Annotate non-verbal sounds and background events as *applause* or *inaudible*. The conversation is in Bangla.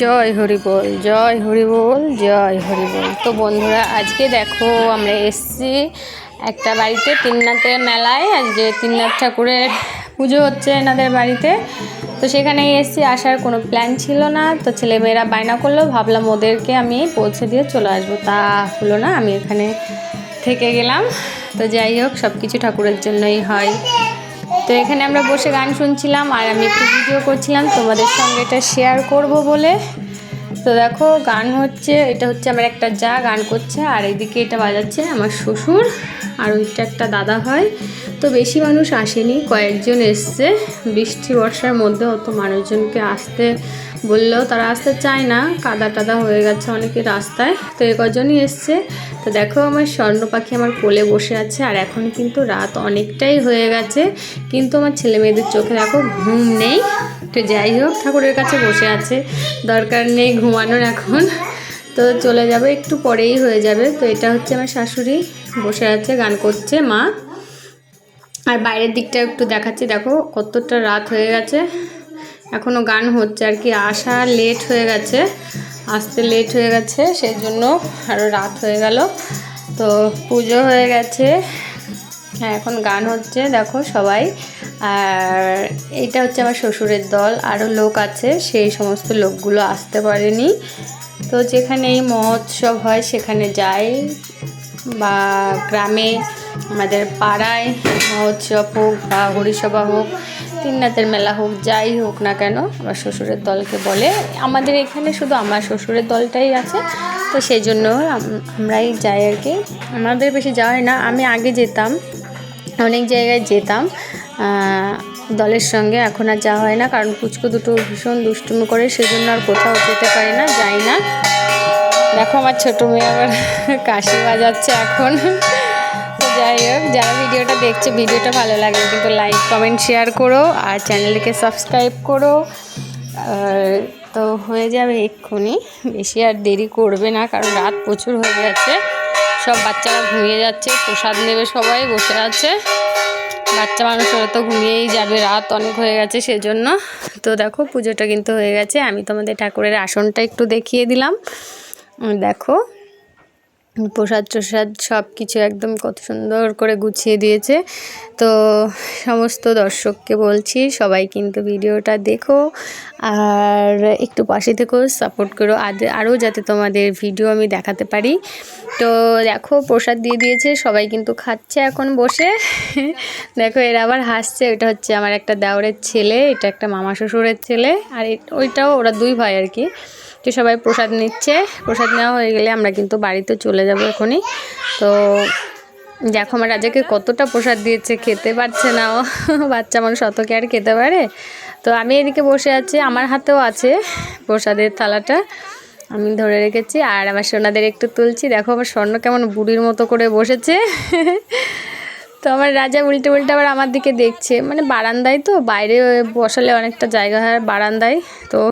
জয় হরি বল জয় হরি বল জয় হরি বল তো বন্ধুরা, আজকে দেখো আমরা এসছি একটা বাড়িতে, তিননাথের মেলায়। আজকে তিননাথ ঠাকুরের পুজো হচ্ছে এনাদের বাড়িতে। তো সেখানে এসছি, আসার কোনো প্ল্যান ছিল না। তো ছেলেমেয়েরা বায়না করল, ভাবলাম ওদেরকে আমি পৌঁছে দিয়ে চলে আসব। তা হলো না, আমি এখানে থেকে গেলাম। তো যাই হোক সব কিছু ঠাকুরের জন্যই হয়। তো এখানে আমরা বসে গান শুনছিলাম আর আমি একটু ভিডিও করছিলাম, তোমাদের সঙ্গে এটা শেয়ার করব বলে। তো দেখো, গান হচ্ছে, এটা হচ্ছে আমার একটা যা গান করছে, আর এইদিকে এটা বাজাচ্ছে আমার শ্বশুর আর ওইটা একটা দাদা হয়। তো বেশি মানুষ আসেনি, কয়েকজন এসছে। বৃষ্টি, বর্ষার মধ্যে অত মানুষজনকে আসতে বললেও তারা আসতে চায় না, কাদা টাদা হয়ে গেছে অনেকে রাস্তায়। তো এ কজনই এসছে। তো দেখো আমার স্বর্ণ পাখি আমার কোলে বসে আছে, আর এখন কিন্তু রাত অনেকটাই হয়ে গেছে। কিন্তু আমার ছেলে মেয়েদের চোখে দেখো ঘুম নেই। তো যাই হোক, ঠাকুরের কাছে বসে আছে। দরকার নেই ঘুমানোর এখন। তো চলে যাবে, একটু পরেই হয়ে যাবে। তো এটা হচ্ছে আমার শাশুড়ি, বসে আছে, গান করছে মা। আর বাইরের দিকটা একটু দেখাচ্ছি। দেখো কতটা রাত হয়ে গেছে। এখনও গান হচ্ছে আর কি। আসা লেট হয়ে গেছে, আসতে লেট হয়ে গেছে, সেই জন্য আরও রাত হয়ে গেল। তো পুজো হয়ে গেছে। হ্যাঁ এখন গান হচ্ছে, দেখো সবাই। আর এইটা হচ্ছে আমার শ্বশুরের দল আরও লোক আছে, সেই সমস্ত লোকগুলো আসতে পারেনি। তো যেখানে এই মহোৎসব হয়, সেখানে যাই। বা গ্রামে, আমাদের পাড়ায় মহোৎসব হোক বা হরিসভা হোক তিননাথের মেলা হোক, যাই হোক না কেন, আমার শ্বশুরের দলকে বলে। আমাদের এখানে শুধু আমার শ্বশুরের দলটাই আছে, তো সেই জন্য আমরাই যাই আর কি। আমাদের বেশি যাওয়া হয় না, আমি আগে যেতাম, অনেক জায়গায় যেতাম। দলের সঙ্গে এখন আর যাওয়া হয় না, কারণ পুচকু দুটো ভীষণ দুষ্টুমি করে, সেজন্য আর কোথাও যেতে পারি না, যাই না। দেখো আমার ছোটো মেয়ে আবার কাশি বাজাচ্ছে এখন। যাই হোক, যারা ভিডিওটা দেখছে, ভিডিওটা ভালো লাগলে কিন্তু লাইক কমেন্ট শেয়ার করো আর চ্যানেলটিকে সাবস্ক্রাইব করো। তো হয়ে যাবে এক্ষুনি। বেশি আর দেরি করবে না, কারণ রাত প্রচুর হয়ে গেছে সব বাচ্চারা ঘুমিয়ে যাচ্ছে, প্রসাদ নেবে সবাই, বসে আছে। বাচ্চা মানুষরা তো ঘুমিয়েই যাবে, রাত অনেক হয়ে গেছে সেজন্য। তো দেখো, পুজোটা কিন্তু হয়ে গেছে। আমি তোমাদের ঠাকুরের আসনটা একটু দেখিয়ে দিলাম। দেখো প্রসাদ টসাদ সব কিছু একদম কত সুন্দর করে গুছিয়ে দিয়েছে। তো সমস্ত দর্শককে বলছি, সবাই কিন্তু ভিডিওটা দেখো আর একটু পাশে থেকেও সাপোর্ট করো। আর আরও যাতে তোমাদের ভিডিও আমি দেখাতে পারি। তো দেখো, প্রসাদ দিয়ে দিয়েছে, সবাই কিন্তু খাচ্ছে এখন বসে। *laughs* দেখো, এরা আবার হাসছে, এটা হচ্ছে আমার একটা দেওরের ছেলে, এটা একটা মামা শ্বশুরের ছেলে, আর ওইটাও ওরা দুই ভাই আর কি। তো সবাই প্রসাদ নিচ্ছে। প্রসাদ নেওয়া হয়ে গেলে আমরা কিন্তু বাড়িতে চলে যাব এখনই। তো দেখো আমার রাজাকে কতটা প্রসাদ দিয়েছে, খেতে পারছে না ও। বাচ্চা মানুষ অত কি আর খেতে পারে? তো আমি এদিকে বসে আছি, আমার হাতেও আছে প্রসাদের থালাটা। আমি ধরে রেখেছি আর আমার সোনাদের একটু তুলছি। দেখো আমার স্বর্ণ কেমন বুড়ির মতো করে বসেছে। তো আমার রাজা উল্টে উল্টে আবার আমার দিকে দেখছে। মানে বারান্দায় তো, বাইরে বসালে অনেকটা জায়গা হয়, বারান্দায়। তো